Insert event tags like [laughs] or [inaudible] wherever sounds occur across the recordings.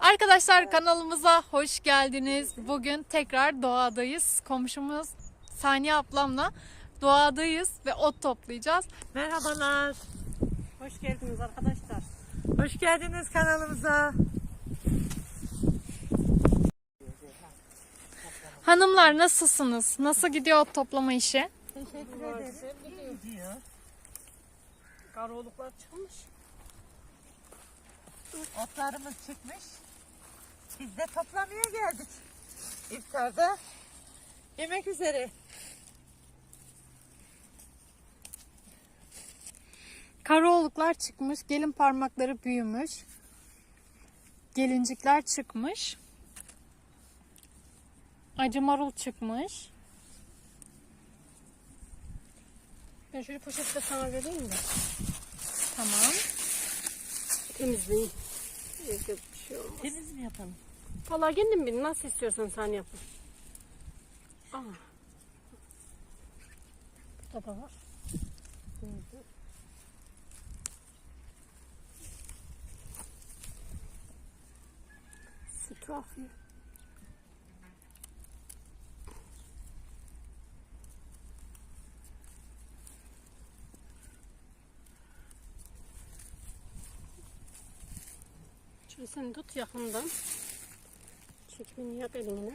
Arkadaşlar kanalımıza hoş geldiniz. Bugün tekrar doğadayız. Komşumuz Saniye ablamla doğadayız ve ot toplayacağız. Merhabalar. Hoş geldiniz arkadaşlar. Hoş geldiniz kanalımıza. Hanımlar nasılsınız? Nasıl gidiyor ot toplama işi? Teşekkür ederim. Gidiyor. Karoluklar çıkmış. Otlarımız çıkmış. Biz de toplamaya geldik. İftarda yemek üzere. Karaoluklar çıkmış, gelin parmakları büyümüş. Gelincikler çıkmış. Acı marul çıkmış. Ben şöyle poşette sana vereyim de. Tamam. Temizleyin. Evde bir şey olmaz. Temiz mi yapalım? Valla kendin bil. Nasıl istiyorsan sen yapın. Aa. Burada da var. Nerede? Süt akıyor. Şöyle sen tut yakından. Çekimini yap eline.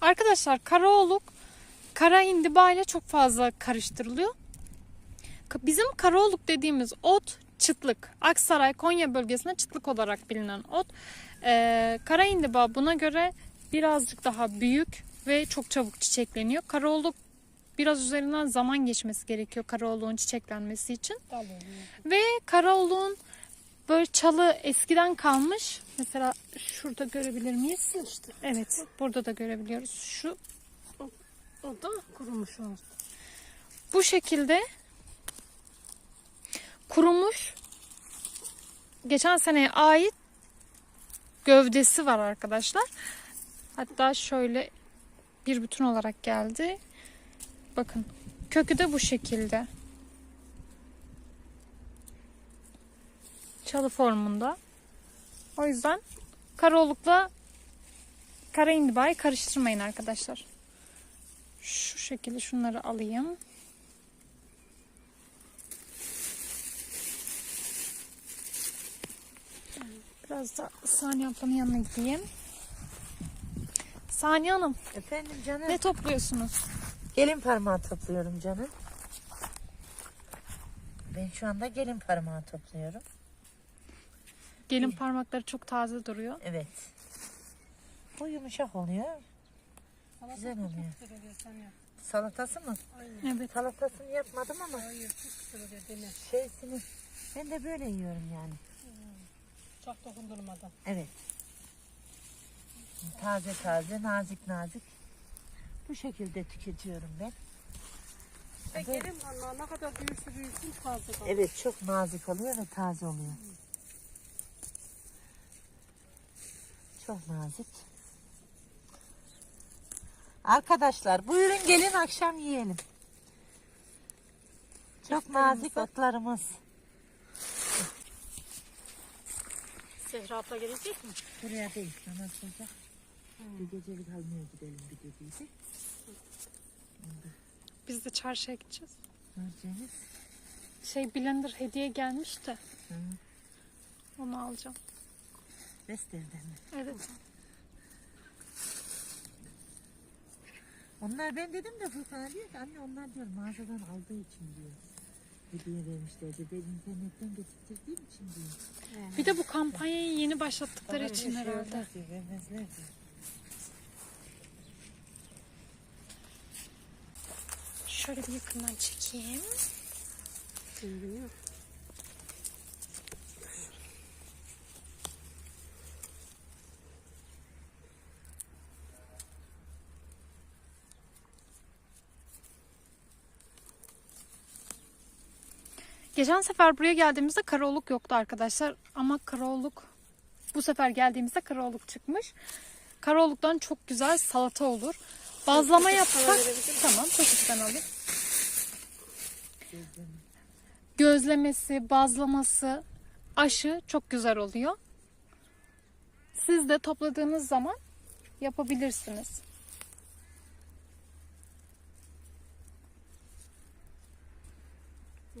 Arkadaşlar karaoluk kara indiba ile çok fazla karıştırılıyor. Ka- Bizim karaoluk dediğimiz ot çıtlık. Aksaray, Konya bölgesinde çıtlık olarak bilinen ot. Ee, kara indiba buna göre birazcık daha büyük ve çok çabuk çiçekleniyor. Karaoluk biraz üzerinden zaman geçmesi gerekiyor karaoluğun çiçeklenmesi için. Oluyor. Ve karaoluğun böyle çalı eskiden kalmış. Mesela şurada görebilir miyiz? İşte Evet, burada da görebiliyoruz. Şu o da kurumuş oldu. bu şekilde kurumuş geçen seneye ait gövdesi var arkadaşlar. Hatta şöyle bir bütün olarak geldi. Bakın kökü de bu şekilde. Çalı formunda. O yüzden karaolukla kara indibayı karıştırmayın arkadaşlar. Şu şekilde şunları alayım. Biraz da Saniye ablanın yanına gideyim. Saniye Hanım Efendim canım. ne topluyorsunuz? Gelin parmağı topluyorum canım. Ben şu anda gelin parmağı topluyorum. Gelin parmakları çok taze duruyor. Evet. Bu yumuşak oluyor. Güzel oluyor. Güzel oluyor sen yap. Salatası mı? Aynen. Evet. Salatasını yapmadım ama Hayır çok güzel oluyor dene. şeysini ben de böyle yiyorum yani. Çok dokundurmadan. Evet. Taze taze, nazik nazik. Bu şekilde tüketiyorum ben. Ve gelin parmağı ne kadar büyürse büyüsün taze kalır. Evet, çok nazik oluyor ve taze oluyor. Çok nazik. Arkadaşlar buyurun gelin akşam yiyelim. Çok nazik otlarımız. Zehra abla gelecek mi? Buraya değil, namaz kılacak. Bir gecelik almaya gidelim bir dediydi. Biz de çarşıya gideceğiz. Göreceğiniz. Şey blender hediye gelmiş de Hı. onu alacağım. Vestel'den mi? Evet. Onlar ben dedim de Furkan'a diyor ki anne onlar diyor mağazadan aldığı için diyor. Hediye vermişlerdi. Ben internetten getirdiğim için diyor. Bir de bu kampanyayı yeni başlattıkları Bana için şey herhalde. olmaz diyor, vermezler diyor. Şöyle bir yakından çekeyim. Şimdi yok. Geçen sefer buraya geldiğimizde karaoluk yoktu arkadaşlar. Ama karaoluk bu sefer geldiğimizde karaoluk çıkmış. Karaoluktan çok güzel salata olur. Bazlama yapsak tamam poşetten alayım. Gözlemesi, bazlaması, aşı çok güzel oluyor. Siz de topladığınız zaman yapabilirsiniz.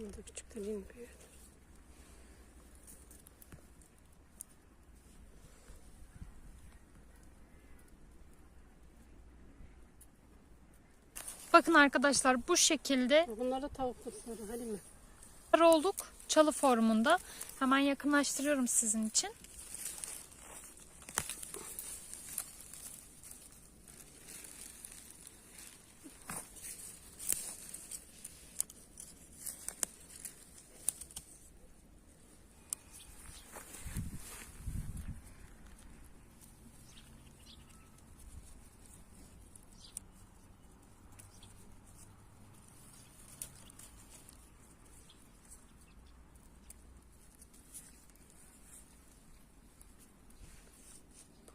Burada küçük de değil mi? büyük? Bakın arkadaşlar bu şekilde Bunlar da tavuk kursları hadi mi? olduk çalı formunda. Hemen yakınlaştırıyorum sizin için.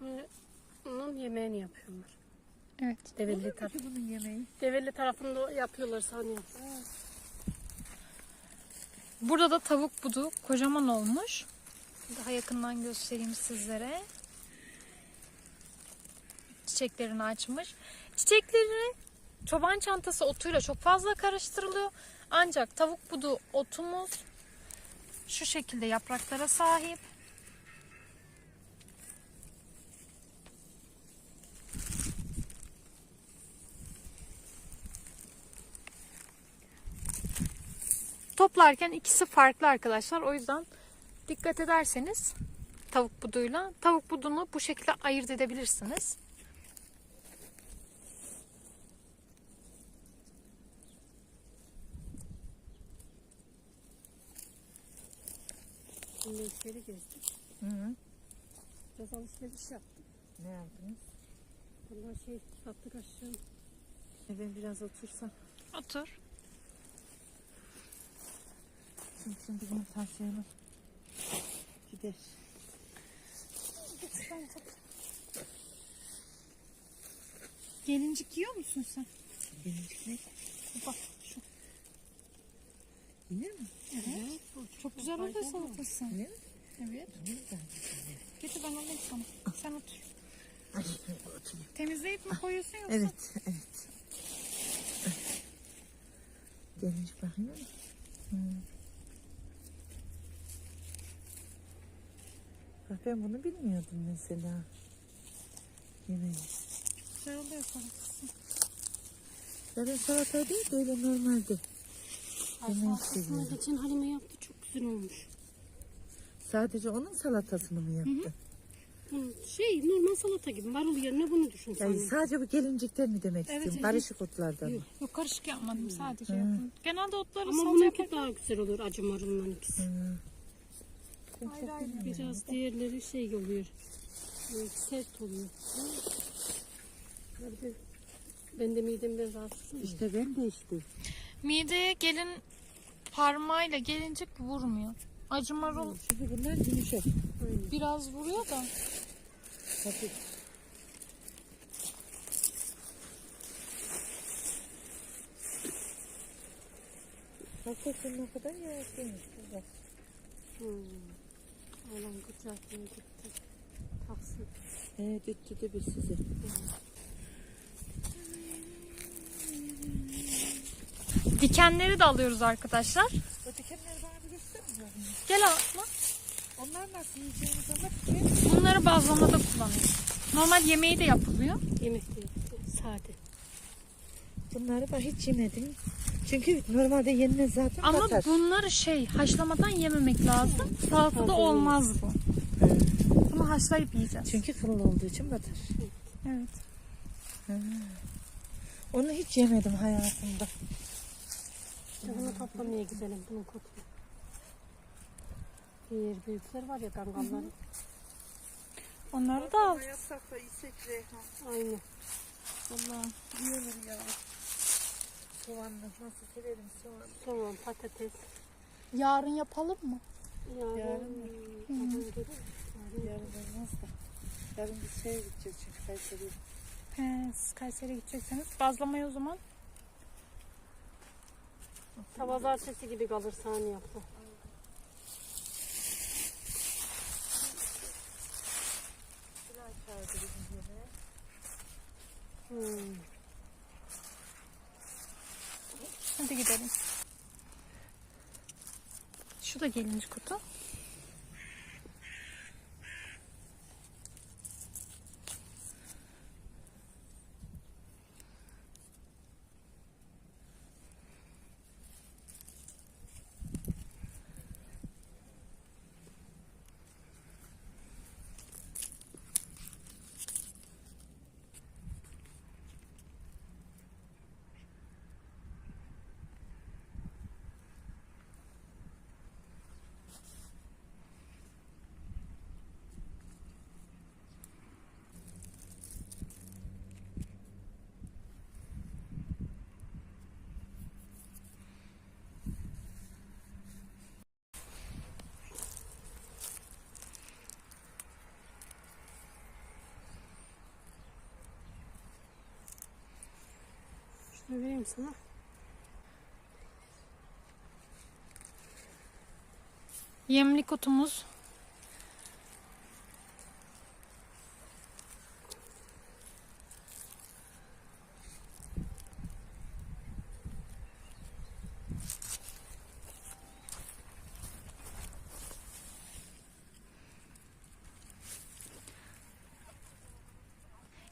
Böyle Yemeğini yapıyorlar. Evet. Develli, taraf, Peki bunun yemeği. Develli tarafında yapıyorlar saniye. Burada da tavuk budu kocaman olmuş. Daha yakından göstereyim sizlere. Çiçeklerini açmış. Çiçekleri çoban çantası otuyla çok fazla karıştırılıyor. Ancak tavuk budu otumuz şu şekilde yapraklara sahip. Toplarken ikisi farklı arkadaşlar. O yüzden dikkat ederseniz tavuk buduyla tavuk budunu bu şekilde ayırt edebilirsiniz. Şimdi içeri gezdik. Hı -hı. Biraz alışveriş yaptık. Ne yaptınız? Bunlar şey sattık aşağı. E ben biraz otursam. Otur. Şimdi, şimdi bunun tansiyonu gider. Gelincik yiyor musun sen? Gelincik ne? Bak şu. Yenir mi? Evet. Çok güzel oluyor salatası. Yenir mi? Evet. Yenir mi? Getir ben alayım sana. Sen otur. Ay. Temizleyip mi koyuyorsun yoksa? Evet, evet. Gelincik bakayım. Hmm. Ben bunu bilmiyordum mesela. Yemeği. Güzel oluyor salatası. Zaten salata değil böyle normalde. Yemeği seviyorum. geçen Halime yaptı çok güzel olmuş. Sadece onun salatasını mı yaptı? Bunun şey normal salata gibi marul yerine bunu düşün sen. Yani sadece bu gelincikten mi demek Evet, istiyorsun? evet. Karışık otlardan mı? Yok. Yok karışık yapmadım sadece yaptım. Genelde otları Ama bununki yaparken daha güzel olur acı marulla ikisi. Ben Ayrı ayrı. Biraz diğerleri şey oluyor. Sert oluyor. Ben de midem biraz rahatsız. İşte ben de işte. mideye gelin parmağıyla gelincik vurmuyor. Acı marul Çünkü bunlar yumuşak. biraz vuruyor da. Hafif. Hafta sonuna kadar yavaşlamış. Bak. Hmm. Alan kucaklığı gitti. Taksi. He düttü de bir size. Dikenleri de alıyoruz arkadaşlar. O dikenleri bana bir göstermiyor? Gel atma. Onlar nasıl yiyeceğimiz ama diken. Bunları bazlamada kullanıyoruz. Normal yemeği de yapılıyor. Yemek de. Sade. Bunları ben hiç yemedim. Çünkü normalde yenmez zaten Ama batar. bunları şey haşlamadan yememek lazım. Salatada olmaz bu. Evet. Bunu haşlayıp yiyeceğiz. Çünkü kıllı olduğu için batar. Evet. Onu hiç yemedim hayatımda. İşte bunu toplamaya gidelim. Bunu kokla. Diğer büyükler var ya kangallar. Onları da al. Yapsak da yesek Reyhan. Aynı. Vallahi. İyi olur ya. Soğanlı nasıl severim soğan. Soğan, patates. Yarın yapalım mı? Yarın, yarın mı? Yarın, da. Yarın bir şeye gideceğiz çünkü Kayseri'ye. He, siz Kayseri'ye gidecekseniz bazlamayı o zaman. Tavazar sesi gibi kalır sahne yaptı. Hmm. Hadi gidelim. Şu da gelinci kutu. Şunu vereyim sana. Yemli kutumuz.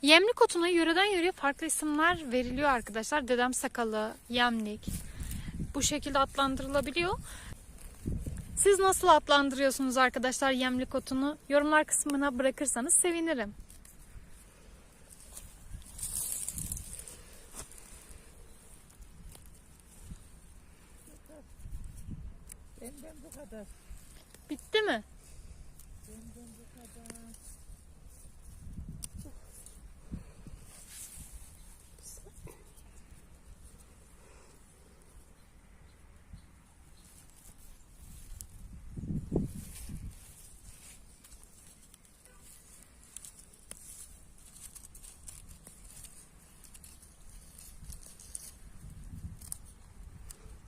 Yemlik otuna yöreden yöreye farklı isimler veriliyor arkadaşlar. Dedem sakalı, yemlik. Bu şekilde adlandırılabiliyor. Siz nasıl adlandırıyorsunuz arkadaşlar yemlik otunu? Yorumlar kısmına bırakırsanız sevinirim. Benden bu kadar. Bitti mi? Benden bu kadar.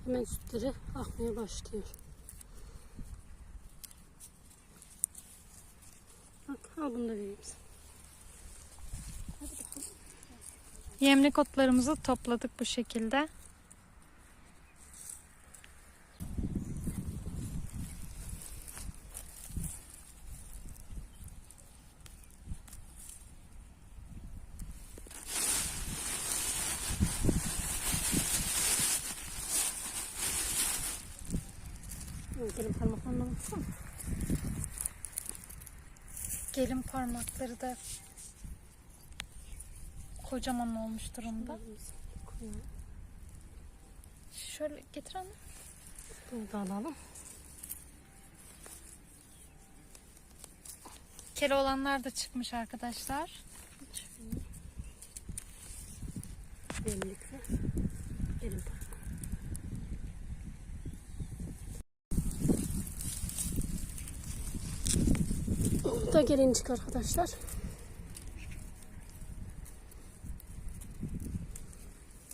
Hemen sütleri akmaya başlıyor. Bak al bunu da vereyim sana. Yemlik otlarımızı topladık bu şekilde. Gelin parmakları da kocaman olmuş durumda. Şöyle getir anne. Bunu da alalım. Kele olanlar da çıkmış arkadaşlar. Birlikte. Gelin parmağı. Bu da gelincik arkadaşlar.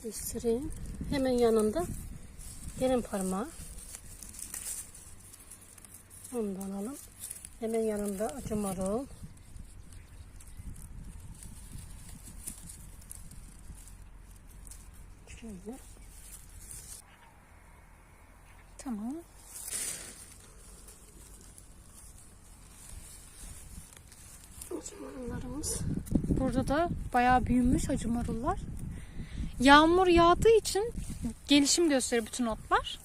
Göstereyim. Hemen yanında gelin parmağı. Onu da alalım. Hemen yanında acı marul. Şöyle. Tamam. Acı marullarımız. Burada da bayağı büyümüş acı marullar. Yağmur yağdığı için gelişim gösteriyor bütün otlar.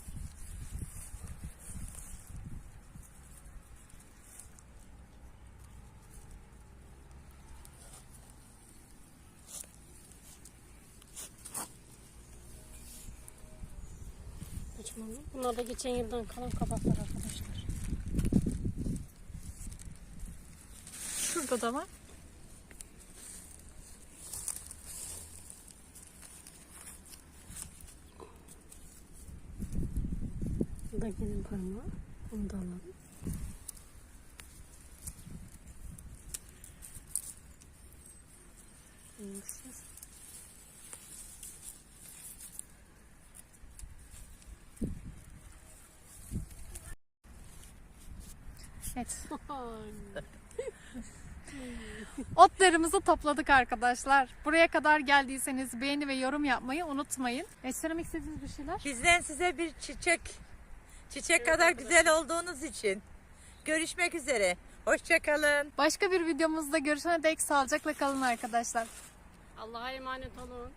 Bunlar da geçen yıldan kalan kabaklar arkadaşlar. Şurada da var. Gelin parmağı. Onu da alalım. Neyse. Evet. [laughs] Otlarımızı topladık arkadaşlar. Buraya kadar geldiyseniz beğeni ve yorum yapmayı unutmayın. E, söylemek istediğiniz bir şeyler? Bizden size bir çiçek. Çiçek kadar güzel olduğunuz için. Görüşmek üzere. Hoşçakalın. Başka bir videomuzda görüşene dek sağlıcakla kalın arkadaşlar. Allah'a emanet olun.